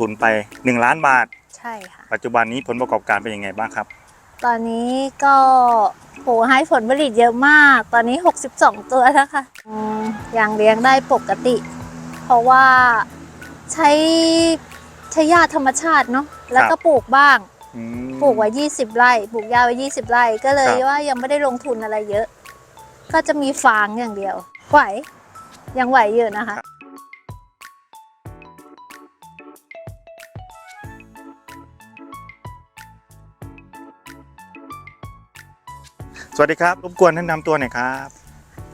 ทุนไป 1 ล้านบาท ใช่ค่ะ ปัจจุบันนี้ผลประกอบการเป็นยังไงบ้างครับ ตอนนี้ก็โหให้ผลผลิตเยอะมาก ตอนนี้ 62 ตัวแล้วค่ะอืมยังเลี้ยงได้ปกติ เพราะว่าใช้ใช้หญ้าธรรมชาติเนาะแล้วก็ปลูกบ้าง อืม ปลูกไว้ 20 ไร่ ปลูกหญ้าไว้ 20 ไร่ ก็เลยครับ ว่ายังไม่ได้ลงทุนอะไรเยอะ ก็จะมีฟางอย่างเดียว ไหว ยังไหวอยู่นะคะ สวัสดีครับรบกวนแนะนำตัวหน่อยครับ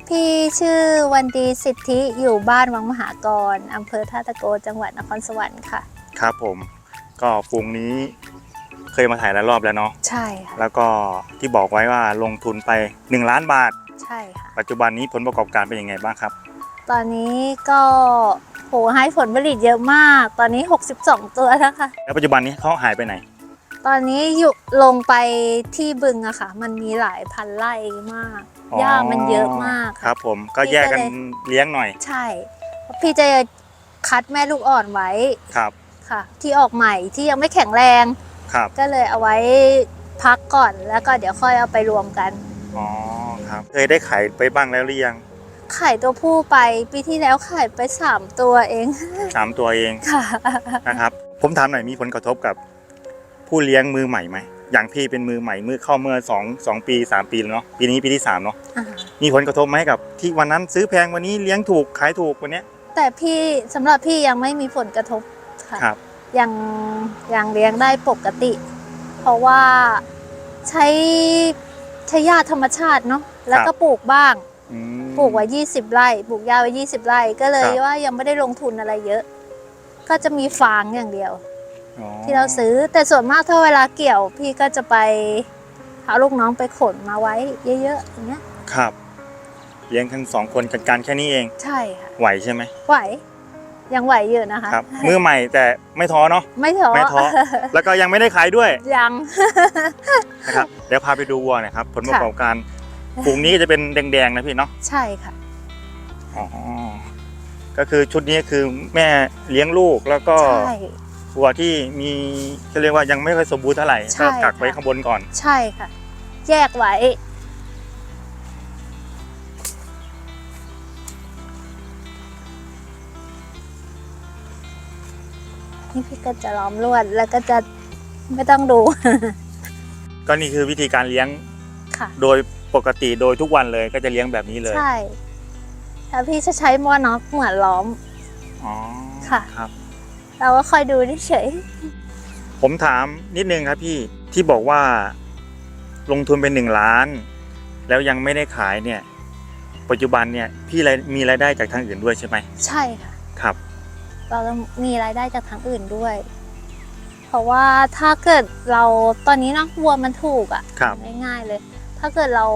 พี่ชื่อวันดีสิทธิอยู่บ้านวังมหากรอำเภอท่าตะโกจังหวัดนครสวรรค์ค่ะ ครับผม ก็ฟูงนี้เคยมาถ่ายหลายรอบแล้วเนาะใช่ค่ะแล้วก็ที่บอกไว้ว่าลงทุนไป 1 ล้านบาท ใช่ค่ะ ปัจจุบันนี้ผลประกอบการเป็นยังไงบ้างครับ ตอนนี้ก็โหให้ผลผลิตเยอะมาก ตอนนี้ 62 ตัวแล้วค่ะ แล้วปัจจุบันนี้เขาหายไปไหน ตอนนี้อยู่ลงไปที่บึงอะค่ะ มันมีหลายพันไร่มากอ๋อหญ้ามันเยอะมากครับ ผมก็แยกกันเลี้ยงหน่อย ใช่ พี่จะคัดแม่ลูกอ่อนไว้ครับค่ะ ที่ออกใหม่ที่ยังไม่แข็งแรงครับ ก็เลยเอาไว้พักก่อนแล้วก็เดี๋ยวค่อยเอาไปรวมกันอ๋อครับเคยได้ขายไปบ้างแล้วหรือยังไข่ตัวผู้ไปปีที่แล้วไข่ไป 3 ตัวเองสามตัวเองค่ะนะครับ ผมถามหน่อยมีผลกระทบกับ ผู้เลี้ยงมือใหม่ไหมอย่างพี่เป็นมือใหม่มือเข้าเมื่อสองสองปีสามปีแล้วเนาะปีนี้ปีที่สามเนาะอ่ามีผลกระทบไหมกับ ที่วันนั้นซื้อแพงวันนี้เลี้ยงถูกขายถูกวันเนี้ยแต่พี่สำหรับพี่ยังไม่มีผลกระทบค่ะครับยังยังเลี้ยงได้ปกติ เพราะว่าใช้ใช้หญ้าธรรมชาติเนาะแล้วก็ปลูกบ้างอืมปลูกไว้20ไร่ปลูกหญ้าไว้20ไร่ก็เลยครับว่ายังไม่ได้ลงทุนอะไรเยอะ ก็จะมีฟางอย่างเดียวอ๋อ ที่เราซื้อแต่ส่วนมากถ้าเวลาเกี่ยวพี่ก็จะไปหาลูกน้องไปขนมาไว้เยอะๆอย่างเงี้ยครับ เลี้ยงทั้งสองคนจัดการแค่นี้เอง ใช่ค่ะไหวใช่ไหมไหว ยังไหวอยู่นะคะครับมือใหม่แต่ไม่ท้อเนาะไม่ท้อไม่ท้อแล้วก็ยังไม่ได้ขายด้วยยังนะครับเดี๋ยวพาไปดูวัวหนะครับ ผลประกอบการฝูงนี้ก็จะเป็นแดงๆนะพี่เนาะใช่ค่ะอ๋อก็คือชุดนี้คือแม่เลี้ยงลูกแล้วก็ใช่ วัวที่มีเขาเรียกว่ายังไม่ค่อยสมบูรณ์เท่าไหร่ใช่ก็กักไว้ค่ะ ข้างบนก่อน ใช่ค่ะ แยกไว้ นี่พี่ก็จะล้อมลวดแล้วก็จะไม่ต้องดู ก็นี่คือวิธีการเลี้ยงค่ะ โดยปกติโดยทุกวันเลยก็จะเลี้ยงแบบนี้เลยใช่แล้วพี่จะใช้มัวน็อกเหมือนล้อม อ๋อค่ะ ครับ เราก็คอยดูเฉยผมถามนิดนึงครับพี่ที่บอกว่าลงทุนเป็นหนึ่งล้าน แล้วยังไม่ได้ขายเนี่ย ปัจจุบันเนี่ยพี่รายมีรายได้จากทางอื่นด้วยใช่ไหมๆใช่ค่ะ ครับ เราต้องมีรายได้จากทางอื่นด้วย เพราะว่าถ้าเกิดเราตอนนี้เนาะวัวมันถูกอะครับง่ายๆเลย ถ้าเกิดเรา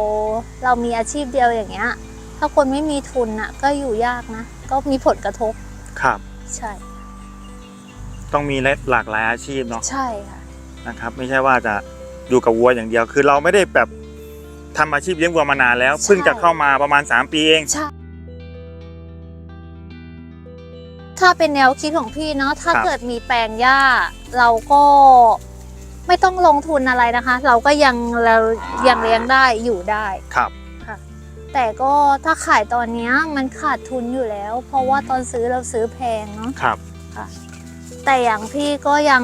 เรามีอาชีพเดียวอย่างเงี้ย ถ้าคนไม่มีทุนอะก็อยู่ยากนะ ก็มีผลกระทบครับ ใช่ ต้องมีหลากหลายอาชีพเนาะใช่ค่ะนะครับ ไม่ใช่ว่าจะอยู่กับวัวอย่างเดียว คือเราไม่ได้แบบทำอาชีพเลี้ยงวัวมานานแล้วใช่เพิ่งจะเข้ามาประมาณ 3 ปีเองใช่ถ้าเป็นแนวคิดของพี่เนาะถ้าครับเกิดมีแปลงหญ้า เราก็ไม่ต้องลงทุนอะไรนะคะ เราก็ยังเรายังเลี้ยงได้อยู่ได้ครับแต่ก็ถ้าขายตอนเนี้ยมันขาดทุนอยู่แล้ว เพราะว่าตอนซื้อเราซื้อแพงเนาะครับ แต่อย่างพี่ก็ยัง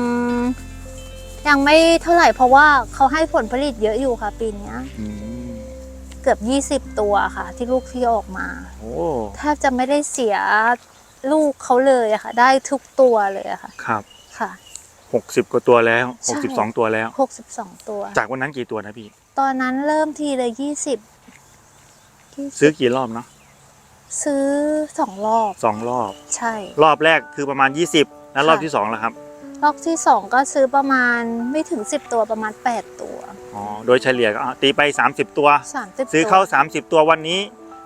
ยังไม่เท่าไหร่เพราะว่าเขาให้ผลผลิตเยอะอยู่ค่ะ ปีเนี้ย อืมเกือบ 20 ตัวค่ะ ที่ลูกพี่ออกมา โอ้แทบจะไม่ได้เสียลูกเขาเลยอะค่ะ ได้ทุกตัวเลยอะค่ะ ครับค่ะ หกสิบกว่าตัวแล้วใช่หกสิบสองตัวแล้ว 62 ตัว จากวันนั้นกี่ตัวนะพี่ ตอนนั้นเริ่มทีเลย20 20ซื้อกี่รอบเนาะซื้อสองรอบ สองรอบ ใช่ รอบแรกคือประมาณ20 แล้วรอบค่ะที่2แล้วครับ รอบที่สองก็ซื้อประมาณไม่ถึง 10 ตัวประมาณ 8 ตัวอ๋อโดยเฉลี่ยก็อะตีไป 30 ตัว 30ซื้อเข้า 30 ตัววันนี้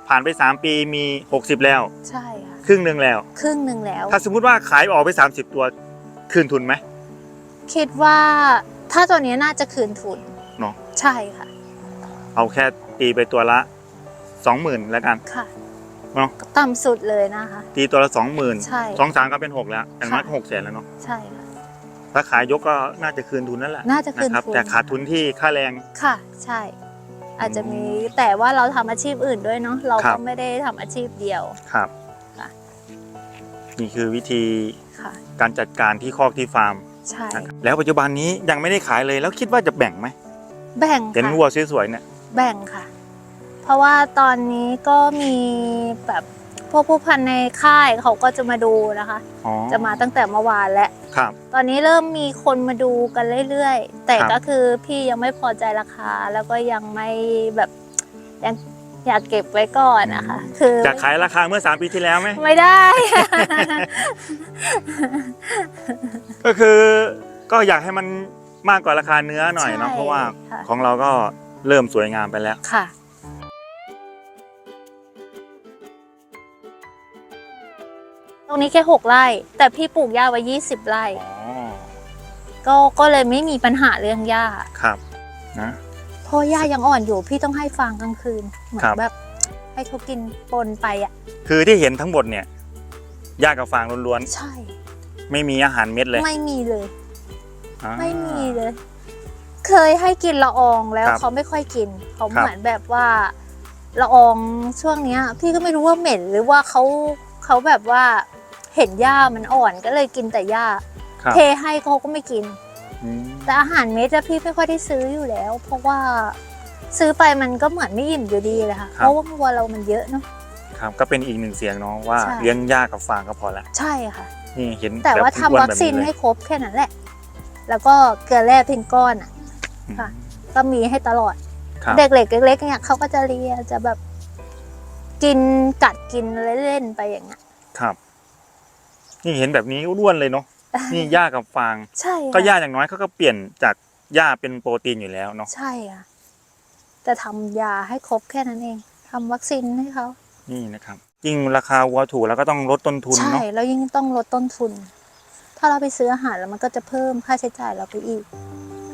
ผ่านไป 3 ปีมี 60 แล้ว ใช่ค่ะครึ่งหนึ่งแล้ว ครึ่งหนึ่งแล้ว ถ้าสมมุติว่าขายออกไป 30 ตัวคืนทุนไหม คิดว่าถ้าตัวนี้น่าจะคืนทุนเนาะใช่ค่ะเอาแค่ตีไปตัวละ 20,000แล้วกัน ค่ะ เนาะต่ำสุดเลยนะคะ ตีตัวละ20,000ใช่ สองสามก็เป็น6แล้วอย่างน้อยก็ค่ะ6แสนแล้วเนาะใช่ค่ะ ถ้าขายยกก็น่าจะคืนทุนนั่นแหละน่าจะคืนรับทุนแต่ขาดทุนที่ค่าแรง ค่ะ ใช่ อาจจะมีแต่ว่าเราทำอาชีพอื่นด้วยเนาะเราครัก็บ ไม่ได้ทำอาชีพเดียว ครับค่ะ นี่คือวิธีค่ะ การจัดการที่คอกที่ฟาร์มใช่ นะครับแล้วปัจจุบันนี้ยังไม่ได้ขายเลยแล้วคิดว่าจะแบ่งไหมแบ่งเห็นค่ะวัวสวยๆเนี่ยแบ่งค่ะ เพราะว่าตอนนี้ก็มีแบบพวกผู้พันในค่ายเขาก็จะมาดูนะคะ อ๋อจะมาตั้งแต่เมื่อวานแล้ว ครับ ตอนนี้เริ่มมีคนมาดูกันเรื่อยๆ แต่ครับ ก็คือพี่ยังไม่พอใจราคา แล้วก็ยังไม่แบบยังอยากเก็บไว้ก่อนนะคะ คือจะขายราคาเมื่อ 3 ปีที่แล้วไหม ไม่ได้ ก็คือก็อยากให้มันมากกว่าราคาเนื้อหน่อยเนาะใช่เพราะว่าค่ะ ของเราก็เริ่มสวยงามไปแล้ว ค่ะ ตรงนี้แค่หกไร่ แต่พี่ปลูกหญ้าไว้ยี่สิบไร่ อ๋อก็ก็เลยไม่มีปัญหาเรื่องหญ้าครับนะ เพราะหญ้ายังอ่อนอยู่พี่ต้องให้ฟางกลางคืนเหมือครันบแบบ ให้เขากินปนไปอะ คือที่เห็นทั้งหมดเนี่ยหญ้ากับฟางล้วนใช่ ๆ ไม่มีอาหารเม็ดเลยไม่มีเลย อ่า ไม่มีเลย เคยให้กินละอองแล้วครับเขาไม่ค่อยกิน เขาครับ เหมือนแบบว่าละอองช่วงเนี้ย พี่ก็ไม่รู้ว่าเหม็นหรือว่าเขาเขาแบบว่า เห็นหญ้ามันอ่อนก็เลยกินแต่หญ้า ครับเทให้เขาก็ไม่กิน อืมแต่อาหารเม็ดอะพี่ไม่ค่อยได้ซื้ออยู่แล้ว เพราะว่าซื้อไปมันก็เหมือนไม่อิ่มอยู่ดีเลยค่ะ เพราะว่าวัวเรามันเยอะเนาะ ครับก็เป็นอีกหนึ่งเสียงเนาะว่าใช่ เลี้ยงหญ้ากับฟางก็พอละใช่ค่ะ นี่เห็นแต่ว่าบบทำอ้นวัคแบบซีนเลยให้ครบแค่นั้นแหละ แล้วก็เกลือแร่พินก้อนอะอืมค่ะ ก็มีให้ตลอดครับเด็กเล็กเล็กๆเนี่ยเขาก็จะเลียจะแบบกินกัดกินเล่นๆไปอย่างเงี้ย ครับ นี่เห็นแบบนี้อ้วนเลยเนาะนี่หญ้ากับฟาง ใช่ค่ะก็หญ้าอย่างน้อยเขาก็เปลี่ยนจากหญ้าเป็นโปรตีนอยู่แล้วเนาะใช่ค่ะแต่ทำยาให้ครบแค่นั้นเองทำวัคซีนให้เขานี่นะครับ ยิ่งราคาวัวถูกแล้วก็ต้องลดต้นทุนใช่เนาะแล้วยิ่งต้องลดต้นทุน ถ้าเราไปซื้ออาหารแล้วมันก็จะเพิ่มค่าใช้จ่ายเราไปอีก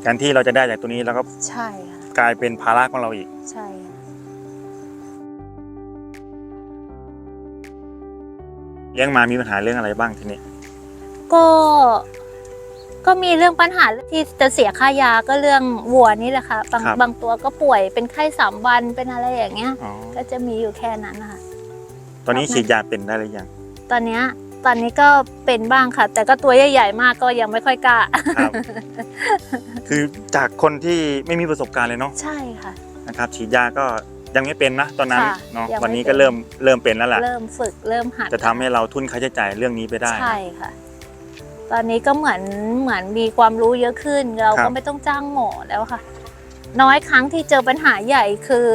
การที่เราจะได้จากตัวนี้แล้วก็ใช่ค่ะกลายเป็นภาระของเราอีก ใช่ เลี้ยงมามีปัญหาเรื่องอะไรบ้างทีนี้ก็ ก็มีเรื่องปัญหาที่จะเสียค่ายาก็เรื่องวัวนี่แหละค่ะบางครับ บางตัวก็ป่วยเป็นไข้สามวันเป็นอะไรอย่างเงี้ย อ๋อก็จะมีอยู่แค่นั้นนะคะ ตอนนี้ครับฉีดยาเป็นได้หรือยังตอนเนี้ยตอนนี้ก็เป็นบ้างค่ะ แต่ก็ตัวใหญ่ๆมากก็ยังไม่ค่อยกล้า ครับ คือจากคนที่ไม่มีประสบการณ์เลยเนาะใช่ค่ะนะครับ ฉีดยาก็ ยังไม่เป็นนะตอนนั้นค่ะเนาะยังไม่วันนี้เป็นก็เริ่มเริ่มเป็นแล้วล่ะเริ่มฝึกเริ่มหัดจะทำให้เราทุนค่าใช้จ่ายเรื่องนี้ไปได้นะใช่ค่ะ ตอนนี้ก็เหมือนเหมือนมีความรู้เยอะขึ้น เราครัก็บ ไม่ต้องจ้างหมอแล้วค่ะ น้อยครั้งที่เจอปัญหาใหญ่คือ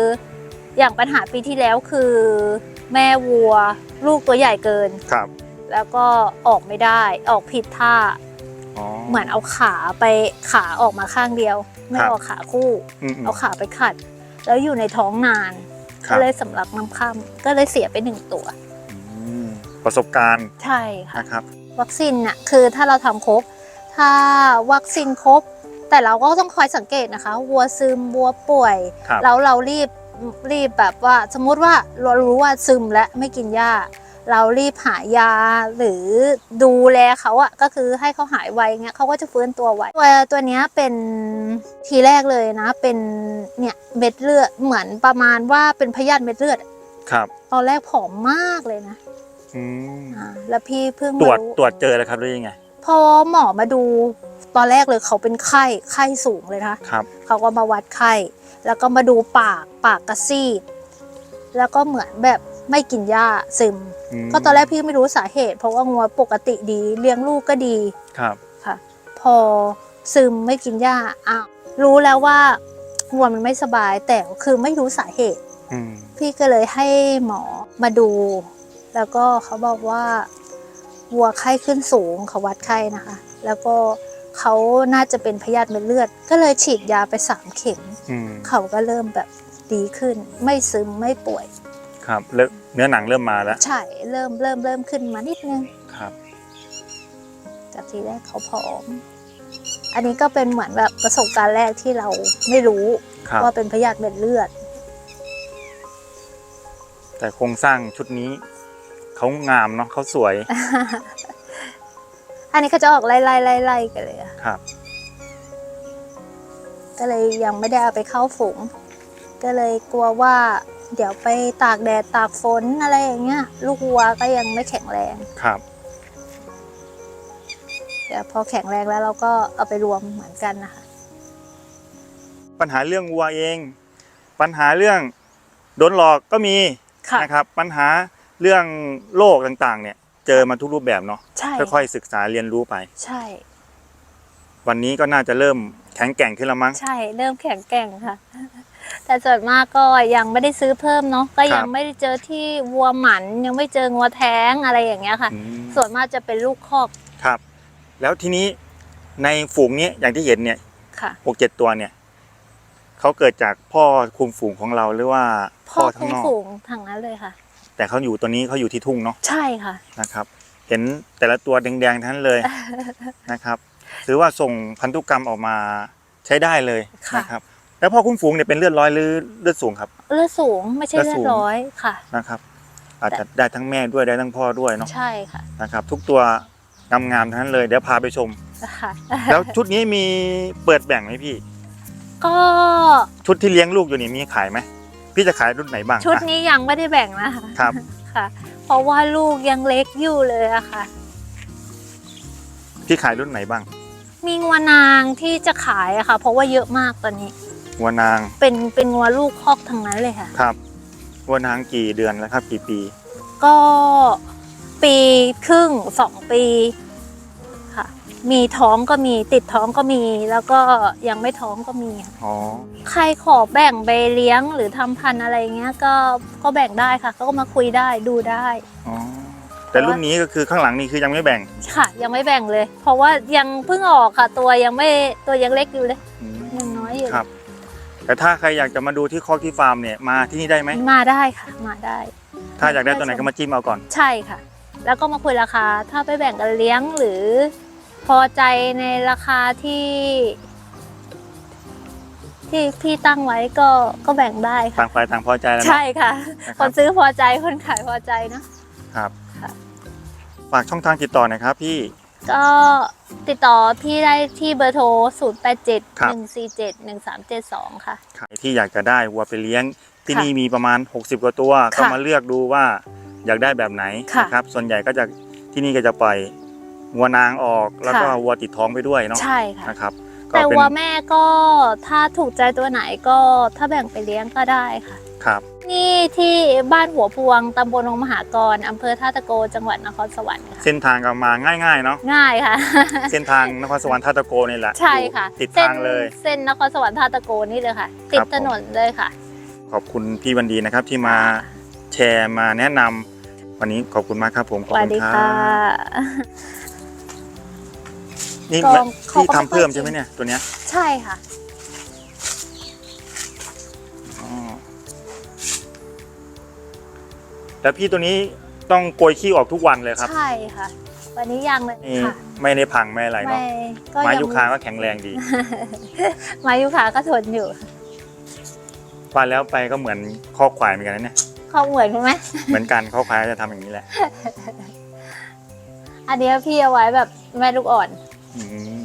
อย่างปัญหาปีที่แล้วคือ แม่วัว ลูกตัวใหญ่เกิน ครับแล้วก็ออกไม่ได้ออกผิดท่า อ๋อ เหมือนเอาขาไปขาออกมาข้างเดียว ไม่ครับ ออกขาคู่อืมๆเอาขาไปขัด แล้วอยู่ในท้องนานคก็รับเลยสำลักน้ำค่ำก็เลยเสียไปหนึ่งตัว อืมประสบการณ์ใช่ค่ะ นะครับ วัคซีนน่ะคือถ้าเราทำครบ ถ้าวัคซีนครบ แต่เราก็ต้องคอยสังเกตนะคะ วัวซึมวัวป่วย ครับ แล้วเรารีบรีบแบบว่า สมมุติว่าเรารู้ว่าซึมและไม่กินยา เรารีบหายาหรือดูแลเขาอะก็คือให้เขาหายไวเงี้ยเขาก็จะฟื้นตัวไวตัวตัวเนี้ยเป็นทีแรกเลยนะ เป็นเนี่ยเม็ดเลือดเหมือนประมาณว่าเป็นพยาธิเม็ดเลือดครับ ตอนแรกผอมมากเลยนะอืมอ่าแล้วพี่เพิ่งตรวจมารู้ตรวจเจอแล้วครับหรือยังไง พอหมอมาดูตอนแรกเลยเขาเป็นไข้ไข้สูงเลยนะคะครับ เขาก็มาวัดไข้ แล้วก็มาดูปากปากกระซีดแล้วก็เหมือนแบบ ไม่กินหญ้าซึมมก็ตอนแรกพี่ไม่รู้สาเหตุ เพราะว่างัวปกติดี เลี้ยงลูกก็ดี ครับค่ะพอซึมไม่กินหญ้าอ้าวรู้แล้วว่างัวมันไม่สบายแต่คือไม่รู้สาเหตุ อืมพี่ก็เลยให้หมอมาดู แล้วก็เขาบอกว่าวัวไข้ขึ้นสูงเขาวัดไข้นะคะ แล้วก็เขาน่าจะเป็นพยาธิเม็ดเลือด ก็เลยฉีดยาไปสามเข็ม อืมเขาก็เริ่มแบบดีขึ้น ไม่ซึมไม่ป่วย ครับเริ่ม เนื้อหนังเริ่มมาแล้ว ใช่เริ่มเริ่มเริ่มขึ้นมานิดนึงครับ จากทีแรกเขาผอม อันนี้ก็เป็นเหมือนแบบประสบการณ์แรกที่เราไม่รู้ครับ ว่าเป็นพยาธิเม็ดเลือด แต่โครงสร้างชุดนี้ เขางามเนาะเขาสวย อันนี้เขาจะออกไล่ไล่ไล่ไล่กันเลยอะครับ ก็เลยยังไม่ได้เอาไปเข้าฝูง ก็เลยกลัวว่า เดี๋ยวไปตากแดดตากฝนอะไรอย่างเงี้ย ลูกวัวก็ยังไม่แข็งแรง ครับ เดี๋ยวพอแข็งแรงแล้วเราก็เอาไปรวมเหมือนกันนะคะ ปัญหาเรื่องวัวเอง ปัญหาเรื่องโดนหลอกก็มีค่ะ นะครับ ปัญหาเรื่องโรคต่างๆ เนี่ย เจอมาทุกรูปแบบเนาะใช่ค่อยๆศึกษาเรียนรู้ไป ใช่ วันนี้ก็น่าจะเริ่มแข็งแกร่งขึ้นแล้วมั้ง ใช่ เริ่มแข็งแกร่งค่ะ แต่ส่วนมากก็ยังไม่ได้ซื้อเพิ่มเนาะก็ยังไม่ได้เจอที่วัวหมันยังไม่เจองัวแท้งอะไรอย่างเงี้ยค่ะ อืมส่วนมากจะเป็นลูกคอกครับ แล้วทีนี้ในฝูงนี้อย่างที่เห็นเนี่ยค่ะ หกเจ็ดตัวเนี่ยเขาเกิดจากพ่อคุมฝูงของเราหรือว่าพ่อทั้คุ้งมนอก ฝูงทางนั้นเลยค่ะ แต่เขาอยู่ตัวนี้เขาอยู่ที่ทุ่งเนาะใช่ค่ะ นะครับ เห็นแต่ละตัวแดงๆทั้งนั้นเลย นะครับถือว่าส่งพันธุกรรมออกมาใช้ได้เลยค่ะ นะครับ แล้วพ่อคุ้มฝูงเนี่ยเป็นเลือดร้อยหรือเลือดสูงครับ เลือดสูงไม่ใช่เลืเลืออดดสูงร้อยค่ะนะครับ อาจจะได้ทั้งแม่ด้วยได้ทั้งพ่อด้วยเนาะใช่ค่ะนะครับ ทุกตัวงามๆทั้งนั้นเลยเดี๋ยวพาไปชมค่ะแล้วชุดนี้มีเปิดแบ่งไหมพี่ ก็ชุดที่เลี้ยงลูกอยู่นี่มีขายไหมพี่จะขายรุ่นไหนบ้างชุดอะนี้ยังไม่ได้แบ่งนะคะครับค่ะ เพราะว่าลูกยังเล็กอยู่เลยอะค่ะ พี่ขายรุ่นไหนบ้าง มีงัวนางที่จะขายอะค่ะ เพราะว่าเยอะมากตอนนี้ วัวนางเป็นเป็นงัวลูกคอกทั้งนั้นเลยค่ะ ครับวัวนางกี่เดือนแล้วครับ กี่ปี ก็ปีครึ่งสองปีค่ะ มีท้องก็มีติดท้องก็มี แล้วก็ยังไม่ท้องก็มีค่ะอ๋อใครขอแบ่งไปเลี้ยงหรือทำพันธุ์อะไรเงี้ยก็ก็แบ่งได้ค่ะเขาก็มาคุยได้ดูได้ อ๋อแต่รุ่นนี้ก็คือข้างหลังนี่คือยังไม่แบ่งค่ะ ยังไม่แบ่งเลย เพราะว่ายังเพิ่งออกค่ะ ตัวยังไม่ตัวยังเล็กอยู่เลยอืมยังน้อยอยู่เลย ครับ แต่ถ้าใครอยากจะมาดูที่คอกที่ฟาร์มเนี่ยมาที่นี่ได้ไหม มาได้ค่ะ มาได้ ถ้าอยากได้ตัวไหนก็มาจิ้มเอาก่อน ใช่ค่ะ แล้วก็มาคุยราคา ถ้าไปแบ่งกันเลี้ยงหรือ พอใจในราคาที่ ที่พี่ตั้งไว้ก็ก็แบ่งได้ต่าค่ะงฝ่ายต่างพอใจแล้วนะใช่ค่ะ นะคครันบซื้อพอใจคนขายพอใจเนอะ ครับ ค่ะ ฝากช่องทางติดต่อหน่อยครับพี่ ก็ติดต่อพี่ได้ที่เบอร์โทร 0 8 7 ครับ 1 4 7 1 3 7 2 ค่ะ ใครที่อยากจะได้วัวไปเลี้ยงที่ค่ะนี่มีประมาณ 60 กว่าตัวค่ะก็มาเลือกดูว่าอยากได้แบบไหนค่ะนะครับ ส่วนใหญ่ก็จะที่นี่ก็จะปล่อยวัวนางออกแล้วก็ค่ะ วัวติดท้องไปด้วยเนาะใช่ค่ะ นะครับก็แต่เป็นว่าแม่ก็ถ้าถูกใจตัวไหนก็ถ้าแบ่งไปเลี้ยงก็ได้ค่ะ ครับ นี่ที่บ้านหัวพวงตำบลองมหากรอำเภอท่าตะโก จังหวัดนครสวรรค์ค่ะเส้นทางก็มาง่ายๆเนาะง่ายค่ะ เส้นทางนครสวรรค์ท่าตะโกนี่แหละใช่ค่ะอยู่ติดส้นทางเลย เส้นนครสวรรค์ท่าตะโกนี่เลยค่ะ ติดครับผมถนนเลยค่ะ ขอบคุณพี่วันดีนะครับที่มาแชร์มาแนะนำวันนี้ขอบคุณมากครับผมสขอบวัสคุณดีครัค่ะบนี่ก็เขาที่ก็ทำเพิ่มไม่ค่อยใช่ไหมเนี่ยตัวเนี้ยใช่ค่ะ แล้วพี่ตัวนี้ต้องโกยขี้ออกทุกวันเลยครับใช่ค่ะ วันนี้ยังเลยนี่ค่ะไม่ได้พังไม่อะไรไม่เนาะก็ไม้ยังยูคาก็แข็งแรงดี ไม้ยูคาก็ทนอยู่ว่าแล้วไปก็เหมือนข้อควายเหมือนกันนะเนี่ยเขาเหมือนคุณไหมเหมือนกันข้อควายก็จะทำอย่างนี้แหละ อันนี้พี่เอาไว้แบบแม่ลูกอ่อนอืม